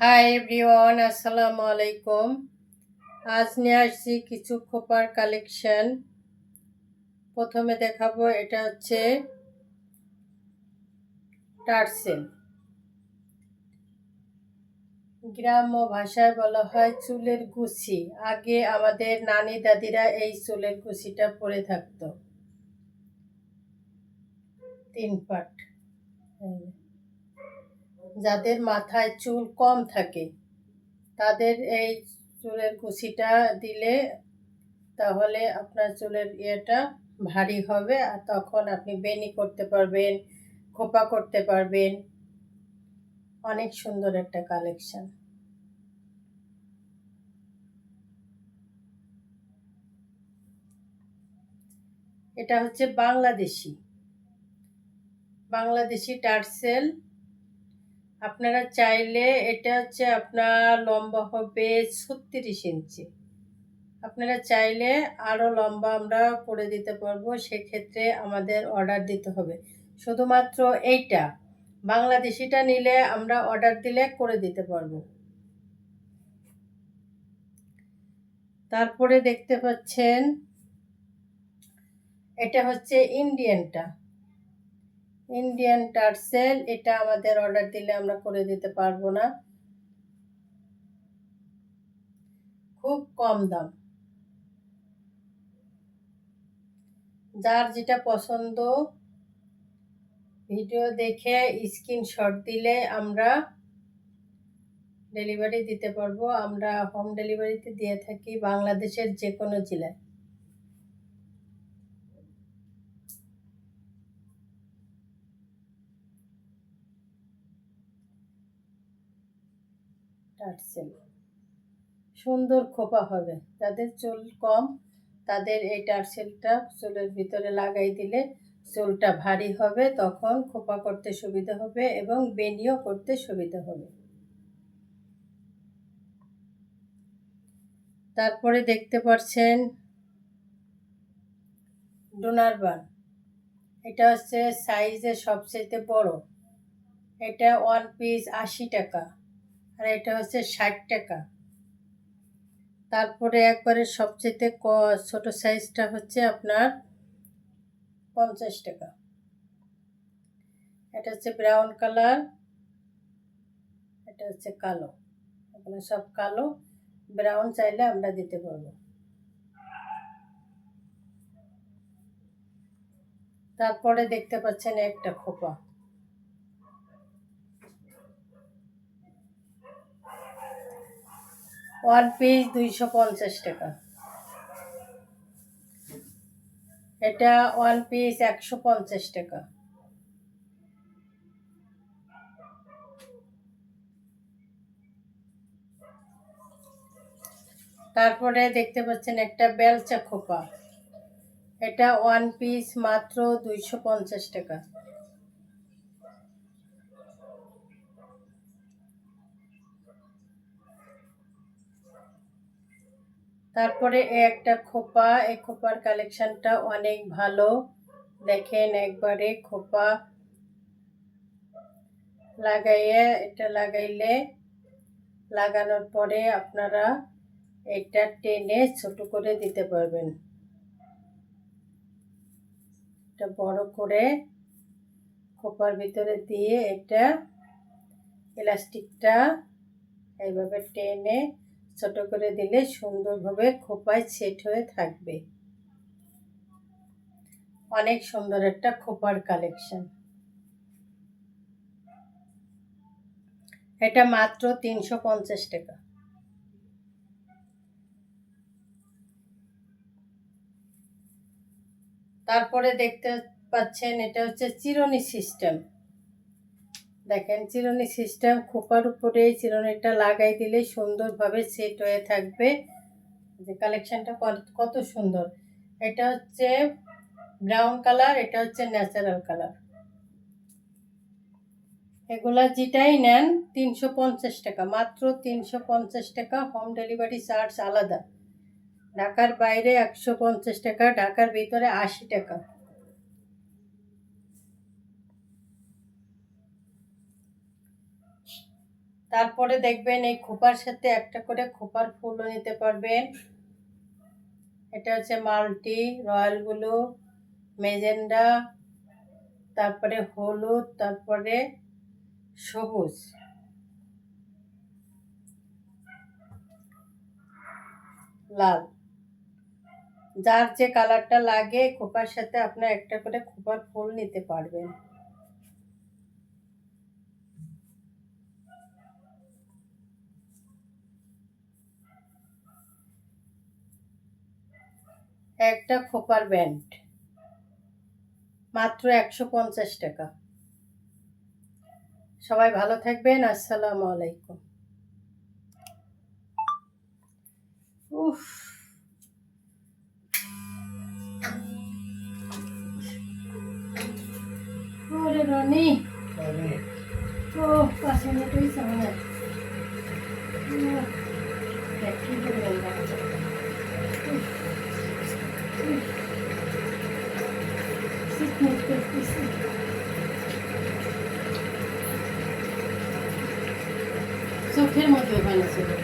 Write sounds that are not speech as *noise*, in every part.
Hi everyone আসসালামু আলাইকুম আজ নিয়ে আসছি কিছু খোপার কালেকশন প্রথমে দেখাবো, এটা হচ্ছে টার্সেল। গ্রাম্য ভাষায় বলা হয় চুলের গুছি আগে আমাদের নানি দাদিরা এই চুলের গুছিটা পরে থাকতো। তিন পাট। যাদের মাথায় চুল কম থাকে, তাদের এই চুলের কুচিটা দিলে তাহলে আপনার চুলের ইয়েটা ভারী হবে আর তখন আপনি বেনি করতে পারবেন, খোপা করতে পারবেন। অনেক সুন্দর একটা কালেকশন। এটা হচ্ছে বাংলাদেশি। বাংলাদেশি টার্সেল আপনারা চাইলে এটা হচ্ছে আপনার লম্বা হবে ছত্রিশ ইঞ্চি। আপনারা চাইলে আরও লম্বা আমরা করে দিতে পারব, সেক্ষেত্রে আমাদের অর্ডার দিতে হবে। শুধুমাত্র এইটা, বাংলাদেশিটা নিলে আমরা অর্ডার দিলে করে দিতে পারব। তারপরে দেখতে পাচ্ছেন, এটা হচ্ছে ইন্ডিয়ানটা ইন্ডিয়ান টার্সেল এটা আমাদের অর্ডার দিলে আমরা করে দিতে পারব না। খুব কম দাম। যার যেটা পছন্দ ভিডিও দেখে স্ক্রিনশট দিলে আমরা ডেলিভারি দিতে পারব। আমরা হোম ডেলিভারিতে দিয়ে থাকি বাংলাদেশের যে কোনো জেলায়। টার্সেল সুন্দর খোপা হবে। যাদের চুল কম, তাদের এই টার্সেলটা চুলের ভিতরে লাগাই দিলে চুলটা ভারী হবে, তখন খোপা করতে সুবিধা হবে এবং বেনিও করতে সুবিধা হবে। তারপরে দেখতে পাচ্ছেন ডোনার বান। এটা হচ্ছে সাইজে সবচেয়ে বড়। এটা ওয়ান পিস আশি টাকা। আর এটা হচ্ছে ষাট টাকা। তারপরে একবারে সবচেয়ে ক, ছোটো সাইজটা হচ্ছে আপনার পঞ্চাশ টাকা। এটা হচ্ছে ব্রাউন কালার, এটা হচ্ছে কালো। এগুলো সব কালো, ব্রাউন চাইলে আমরা দিতে পারব। তারপরে দেখতে পাচ্ছেন একটা খোপা। ওয়ান পিস দুইশো পঞ্চাশ টাকা। এটা ওয়ান পিস একশো পঞ্চাশ টাকা। তারপরে দেখতে পাচ্ছেন একটা বেলচা খোপা। এটা ওয়ান পিস মাত্র দুইশো পঞ্চাশ টাকা। তারপরে একটা খোপা এই খোপার কালেকশনটা অনেক ভালো। দেখেন একবারে খোপা লাগাইয়ে, এটা লাগাইলে লাগানোর পরে আপনারা এটা টেনে ছোট করে দিতে পারবেন। এটা বড় করে খোপার ভিতরে দিয়ে এটা ইলাস্টিকটা এইভাবে টেনে ছোট করে দিলে সুন্দরভাবে খোপায় সেট হয়ে থাকবে। অনেক সুন্দর একটা খোপার কালেকশন। এটা মাত্র তিনশো পঞ্চাশ টাকা। তারপরে দেখতে পাচ্ছেন এটা হচ্ছে চিরনি সিস্টেম। দেখেন, চিরুনি সিস্টেম খোপার উপরে এই চিরুনিটা লাগাই দিলে সুন্দরভাবে সেট হয়ে থাকবে। যে কালেকশানটা কত সুন্দর। এটা হচ্ছে ব্রাউন কালার এটা হচ্ছে ন্যাচারাল কালার এগুলা যেটাই নেন, তিনশো পঞ্চাশ টাকা। মাত্র তিনশো পঞ্চাশ টাকা হোম ডেলিভারি চার্জ আলাদা। ঢাকার বাইরে একশো পঞ্চাশ টাকা, ঢাকার ভিতরে আশি টাকা। তারপরে দেখবেন এই খোপার সাথে একটা করে খোপার ফুলও নিতে পারবেন। এটা হচ্ছে মাল্টি, রয়্যাল ব্লু মেজেন্ডা তারপরে হলুদ, তারপরে সবুজ। লাল। যার যে কালারটা লাগে, খোপার সাথে আপনার একটা করে খোপার ফুল নিতে পারবেন। একটা খোপার ব্যান্ড। মাত্র একশো পঞ্চাশ টাকা। সবাই ভালো থাকবেন আসসালামু আলাইকুম। উফ। ওরে রনি। ও পাশে সামনে চোখের মধ্যে বানিয়েছে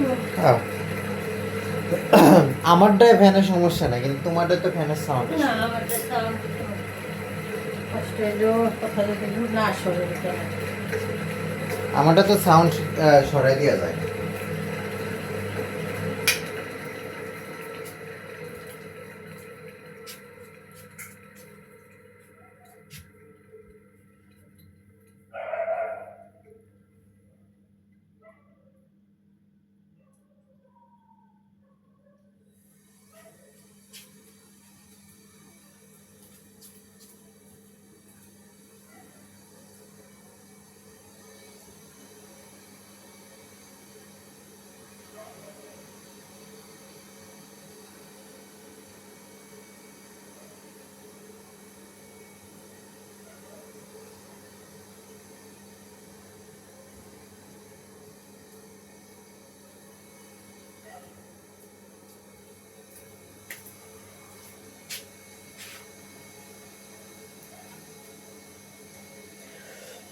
*clears throat* আমারটায় ফ্যানের সমস্যা না কিন্তু তোমারটা তো ফ্যানের সাউন্ড না, আমারটা সাউন্ড। আমারটা তো সাউন্ড সরাই দেওয়া যায়।